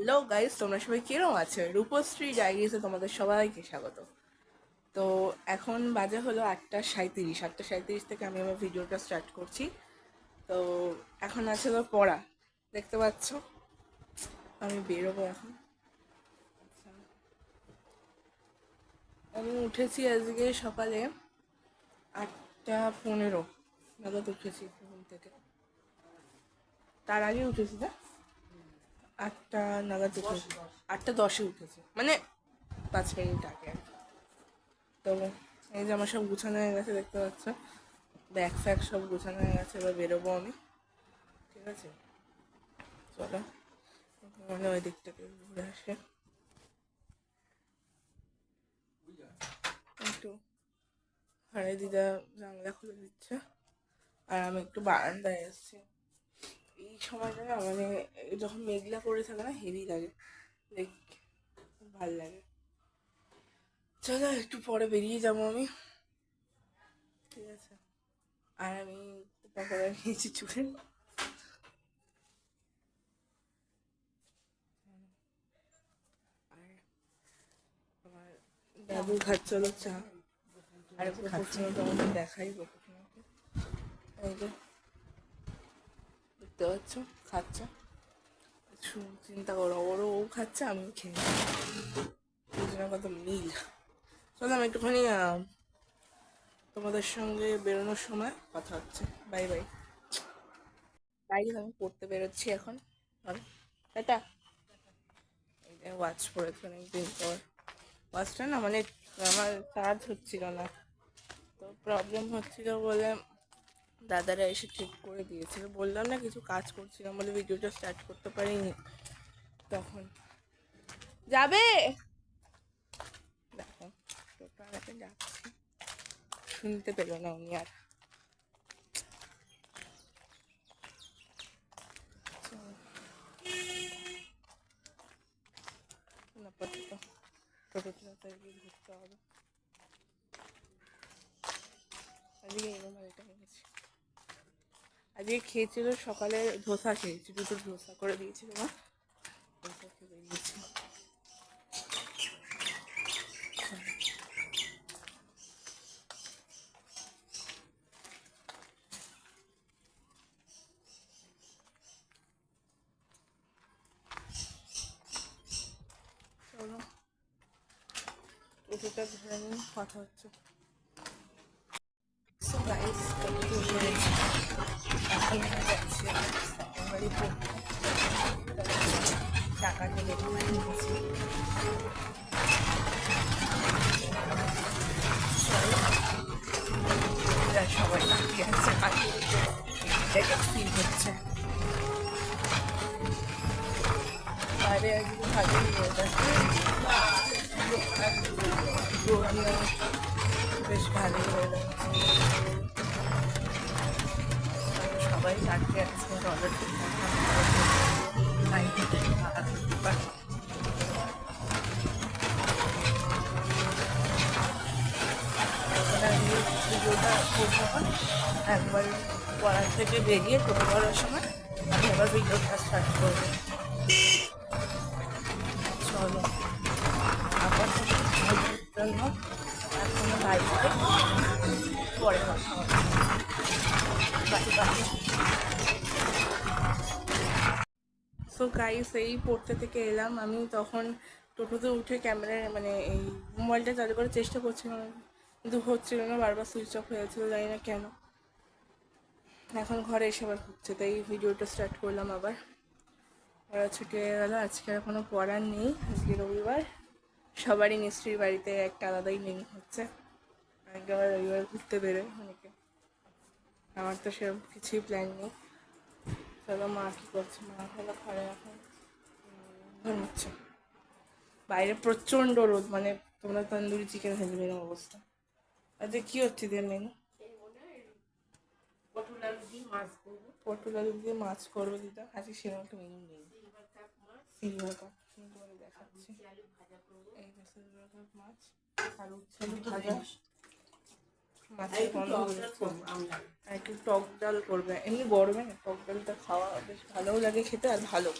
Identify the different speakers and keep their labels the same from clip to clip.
Speaker 1: Hello guys তোমরা সবাই কিরম আছে? রূপশ্রী ডায়েরিজে তোমাদের সবাইকে স্বাগত। তো এখন বাজে হলো আটটা সাঁত্রিশ আটটা সাঁত্রিশ থেকে আমি আমার ভিডিওটা স্টার্ট করছি। তো এখন আছে তো পড়া। দেখতে পাচ্ছ? আমি বেরোবো এখন। আচ্ছা। আমি উঠেছি আজকে সকালে আটটা পনেরো। নাগাদ উঠেছি ঘুম থেকে। তার আগে উঠেছি না আটটা নাগাদ উঠেছি। আটটা দশে উঠেছে। মানে পাঁচ মিনিট আগে। তো এই যে আমার সব গুছানো হয়ে গেছে, দেখতে পাচ্ছ। ব্যাগ ফ্যাগ সব গুছানো হয়ে গেছে, এবার বেরোবো আমি। ঠিক আছে? চলো। মানে ওই দিক থেকে ঘুরে আসে। একটু হারে দিদা জানলা খুলে দিচ্ছে। আর আমি একটু বারান্দায় এসেছি। এই সময়টা না মানে যখন মেঘলা করে থাকে না হেভি লাগে। দেখ খুব ভালো লাগে। চলো একটু পরে বেরিয়ে যাব আমি। ঠিক আছে। আর আমি পকোড়া নিয়েছি চুলে আর আমার বাবু খাচ্ছিল চা। আর একটু খাচ্ছিল তোমাদের দেখাই এই যে। দেখতে পাচ্ছ খাচ্ছে চিন্তা করো ওরও ও খাচ্ছে আমিও খেয়ে কত মিল চলো আমি একটুখানি তোমাদের সঙ্গে বেরোনোর সময় কথা হচ্ছে বাই বাই বাই আমি পড়তে বেরোচ্ছি এখন টাটা ওয়াচ পড়েছি অনেকদিন পর ওয়াচটা না মানে আমার চার্জ হচ্ছিল না তো প্রবলেম হচ্ছিল বলে দাদারা এসে ঠিক করে দিয়েছিল বললাম, না, কিছু কাজ করছিলাম বলে ভিডিওটা স্টার্ট করতে পারিনি। তখন, যাবে? দেখো শুনতে পেল না উনি আর। ঘুরতে হবে। আজকে এরকম এটা এনেছি আজকে খেয়েছিল সকালে ধোসা খেয়েছি, দুটো ধোসা করে দিয়েছিল মা। ধোসা খেয়ে বেরিয়েছি। টোটোটা ধরে নিয়ে কথা হচ্ছে। টোটো ধরেছি টাকা থেকে নিয়েছি সবাই বাকি আছে বাকি দেখে ফিল হচ্ছে বাইরে আজকে ভালোই বেশ ভালোই ওয়েদার সবাই ডাকে আছে রডের ভিডিওটা করব না একবার পড়ার থেকে বেরিয়ে টোটো করার সময় আমি আবার ভিডিওটা স্টার্ট করব। চলো। আপাতত জন্য এখনও বাড়িতে পরে কথা হবে বাই বাই সো গাইস এই পড়তে থেকে এলাম। আমি তখন টোটোতে উঠে ক্যামেরা মানে এই মোবাইলটা চালু করার চেষ্টা করছিলাম। কিন্তু হচ্ছিল না, বারবার সুইচ অফ হয়ে যাচ্ছিল, জানি না কেন। এখন ঘরে এসে আবার হচ্ছে, তাই ভিডিওটা স্টার্ট করলাম আবার। ওরা ছুটি হয়ে গেলো আজকে আর কোনো পড়ার নেই। আজকে রবিবার। সবারই মিস্ত্রির বাড়িতে একটা আলাদাই মেনু হচ্ছে। অনেকে আবার রবিবার ঘুরতে বেরোয় অনেকে। আমার তো সেরকম কিছুই প্ল্যান নেই। চলো মা কী করছে? মা হলো ঘরে এখন উম, বাইরে প্রচণ্ড রোদ মানে তোমরা তন্দুরি চিকেন ভেজবে এরকম অবস্থা। আচ্ছা কী হচ্ছে দিয়ে মেনু
Speaker 2: পটল আলু দিয়ে মাছ করব
Speaker 1: পটল আলু দিয়ে মাছ করব দিদা আজকে সেরকম একটা মেনু নেই।
Speaker 2: সিলভার কাপ মাছ
Speaker 1: সিলভার দেখাচ্ছি? এই সিলভার কাপ মাছ আর উচ্ছে ভাজা। মাছের গন্ধ। আর একটু টক ডাল করবে। এমনি গরমে না টক ডালটা খাওয়া বেশ ভালোও লাগে খেতে আর ভালো।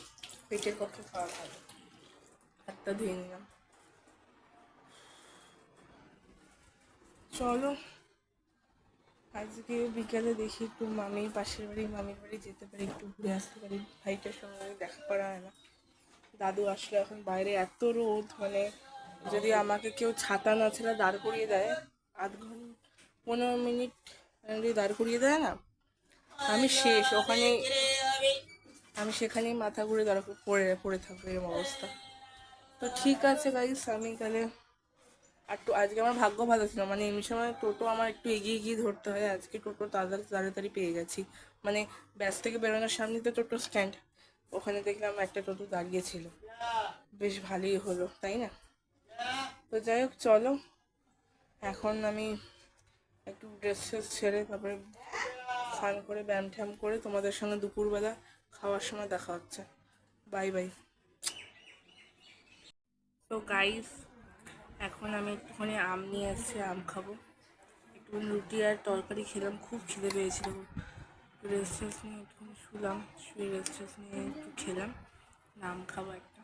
Speaker 1: পেটের পক্ষে খাওয়া ভালো। হাতটা ধুয়ে নিলাম। চলো আজকে বিকালে দেখি একটু মামি পাশের বাড়ি মামির বাড়ি যেতে পারি একটু ঘুরে আসতে পারি। ভাইটার সঙ্গে দেখা করা হয় না। দাদু আসলে এখন বাইরে এত রোদ মানে যদি আমাকে কেউ ছাতা না ছেড়ে দাঁড় করিয়ে দেয় আধ ঘণ্টা পনেরো মিনিট যদি দাঁড় করিয়ে দেয় না আমি শেষ, ওখানে আমি সেখানেই মাথা ঘুরে দাঁড়া পড়ে পড়ে থাকব এরকম অবস্থা। তো ঠিক আছে গাইস আমি তাহলে আর তো আজকে আমার ভাগ্য ভালো ছিল মানে এমনি সময় টোটো আমার একটু এগিয়ে গিয়ে ধরতে হয়, আজকে টোটো তাড়াতাড়ি তাড়াতাড়ি পেয়ে গেছি। মানে ব্যাস থেকে বেরোনোর সামনে তো টোটো স্ট্যান্ড ওখানে দেখলাম একটা টোটো দাঁড়িয়ে ছিল বেশ ভালোই হলো, তাই না? তো যাই হোক, চলো। এখন আমি একটু ড্রেস ফ্রেস ছেড়ে তারপরে স্নান করে, ব্যায়াম ট্যায়াম করে তোমাদের সঙ্গে দুপুরবেলা খাওয়ার সময় দেখা হচ্ছে। বাই বাই তো গাইস এখন আমি একটুখানি আম নিয়ে এসেছি আম খাব। একটুখানি রুটি আর তরকারি খেলাম, খুব খিদে পেয়েছিল। রেস্ট টেস্ট নিয়ে একটুখানি শুলাম, শুয়ে রেস্ট টেস্ট নিয়ে একটু খেলাম, আম খাব একটা।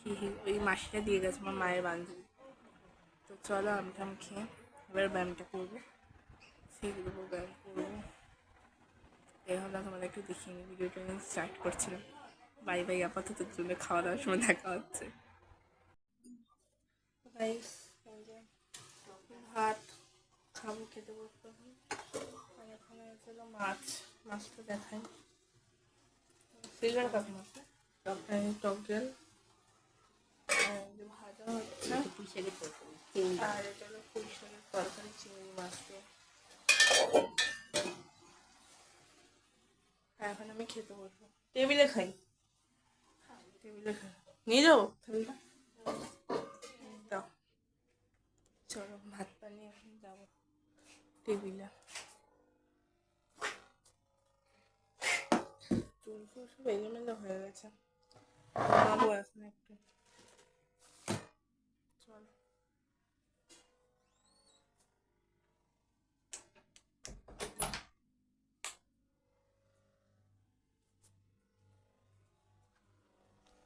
Speaker 1: হি হি, ওই মাসিটা দিয়ে গেছে, আমার মায়ের বান্ধবী। তো চলো আম টাম খেয়ে এবার ব্যায়ামটা করব। দেবো ব্যায়াম করব। এই হলো তোমাদের একটু দেখিয়ে নিই ভিডিওটা আমি স্টার্ট করছিলাম। বাই বাই আপাতত জন্য খাওয়া দাওয়ার সময় দেখা হচ্ছে। ভাত খাব খেতে বসতে আর এখানে ছিল মাছ মাছটা দেখাই। সিলভার কাপ মাছ এই টক জল। ভাজা হচ্ছে
Speaker 2: পুঁইশাকের তরকারি চিংড়ি
Speaker 1: আর এটা হলো পুঁই শাকের তরকারি চিংড়ি মাছ দিয়ে। এখন আমি খেতে বসবো। টেবিলে খাই? টেবিলে খাই। নিয়ে যাব? দাও। চলো ভাত পানি এখন যাব টেবিলে। চুল ফুল সব এলোমেলো হয়ে গেছে। ঘুমাবো এখন একটু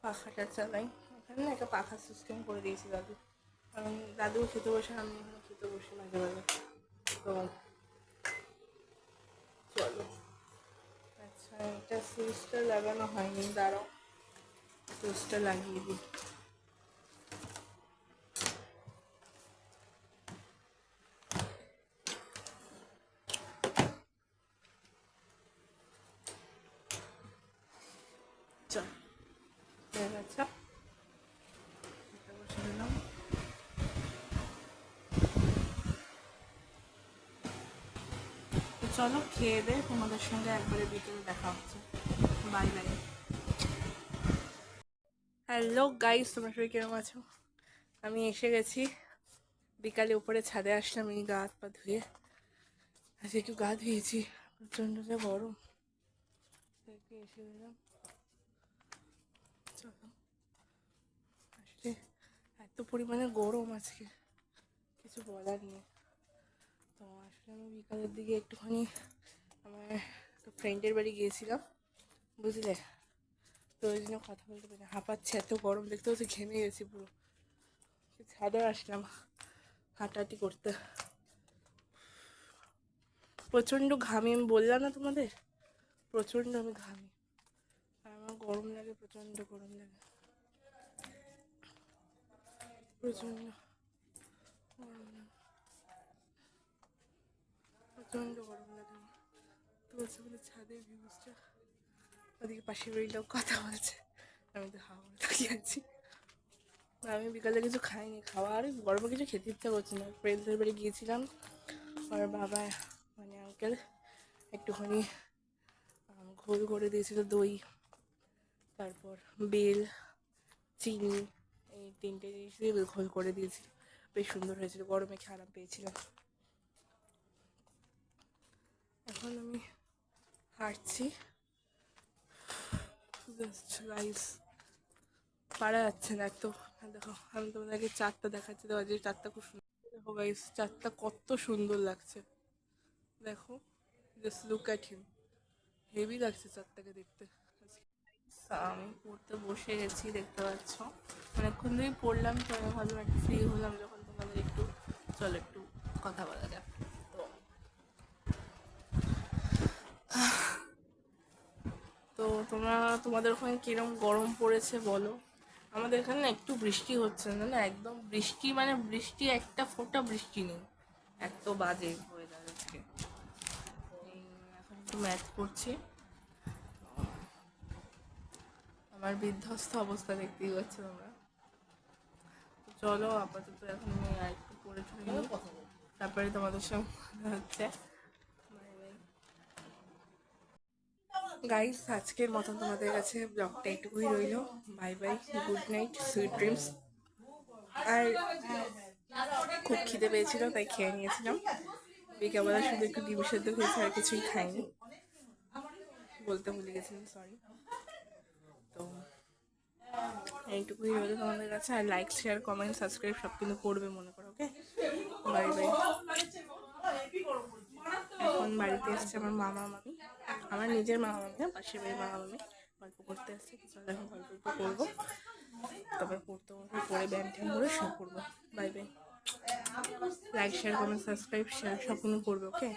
Speaker 1: পাখাটা চালাই। ওখানে না একটা পাখার সিস্টেম করে দিয়েছি দাদু। কারণ দাদু খেতে বসে, আমি এখানে খেতে বসি মাঝে মাঝে। তো চলো। আচ্ছা এটা সুইচটা লাগানো হয়নি, দাঁড়াও। সুইচটা লাগিয়ে দিই চল চলো খেয়ে দে তোমাদের সঙ্গে একবারে বিকেলে দেখা হচ্ছে। Bye bye. হ্যালো গাইস, তোমরা সবাই কীরকম আছো? আমি এসে গেছি। বিকালে উপরে ছাদে আসলাম, এই গা হাত পা ধুয়ে। আজকে একটু গা ধুয়েছি, প্রচণ্ড যে গরম। এসে গেলাম চলো আসলে এত পরিমাণে গরম আজকে। কিছু বলার নেই। তো আসলে আমি বিকালের দিকে একটুখানি আমার একটা ফ্রেন্ডের বাড়ি গিয়েছিলাম, বুঝলে? তো ওই জন্য কথা বলতে পারি হাঁপাচ্ছে, এত গরম, দেখতে হচ্ছে ঘেমে গেছি পুরো। ছাদে আসলাম হাঁটাহাঁটি করতে। প্রচণ্ড ঘামি, আমি বললাম না তোমাদের? প্রচণ্ড আমি ঘামি। আর আমার গরম লাগে, প্রচণ্ড গরম লাগে। প্রচণ্ড প্রচণ্ড গরম লাগে আমার তো বলছে বলে ছাদের ভিউজটা ওদিকে পাশের বাড়ির লোক কথা বলছে আমি তো হাওয়া তাকিয়ে আছি আমি বিকালে কিছু খাইনি খাওয়া আর গরমে কিছু খেতে ইচ্ছা করছে না ফ্রেন্ডসদের বাড়ি গিয়েছিলাম আর বাবা মানে আঙ্কেল একটুখানি ঘোল করে দিয়েছিল দই তারপর বেল চিনি তিনটে জিনিস দিয়ে ঘোল করে দিয়েছিল বেশ সুন্দর হয়েছিল, গরমে আরাম পেয়েছিলাম। এখন আমি হাঁটছি। লাইফ পারা যাচ্ছে না এত। দেখো, আমি তোমাদেরকে চারটা দেখাচ্ছি তো আজকে চারটা খুব সুন্দর। দেখো গাইস চারটা কত সুন্দর লাগছে। দেখো just look at him heavy লাগছে চারটাকে দেখতে। আমি পড়তে বসে গেছি, দেখতে পাচ্ছ। অনেকক্ষণ ধরেই পড়লাম, তো আমি ভাবলাম একটু ফ্রি হলাম যখন তোমাদের একটু, চলো একটু কথা বলা যাক। তো তোমরা, তোমাদের ওখানে কিরম গরম পড়েছে বলো? আমাদের এখানে একটু বৃষ্টি হচ্ছে না না একদম বৃষ্টি মানে বৃষ্টি, একটা ফোঁটা বৃষ্টি নেই। এত বাজে ওয়েদার আজকে। এখন একটু ম্যাথ করছি আমার বিধ্বস্ত অবস্থা দেখতেই পাচ্ছ তোমরা। চলো আপাতত এখন আমি আর একটু পড়ে ঠরে নিই। তারপরে তোমাদের সঙ্গে কথা হচ্ছে। গাইস আজকের মতন তোমাদের কাছে ব্লগটা একটুকুই রইল। Bye bye good night sweet dreams আর খুব খিদে পেয়েছিল তাই খেয়ে নিয়েছিলাম। বিকালবেলা শুধু একটু ডিম সেদ্ধ খেয়েছি আর কিছুই খাইনি। বলতে ভুলে গেছিলাম সরি তো এইটুকুই রইল তোমাদের কাছে। আর লাইক শেয়ার কমেন্ট সাবস্ক্রাইব সব কিন্তু করবে মনে করো ওকে বাই বাই এখন বাড়িতে এসছে আমার মামা মামি। আমার নিজের মামা মামি না পাশের বাড়ির মামা মামি। গল্প করতে আসছে কিছু এখন গল্প করব। তারপর পড়তে বসে পরে ব্যায়াম ট্যাম করে শুয়ে করব। Bye bye like share comment subscribe share সব কিন্তু করবে ওকে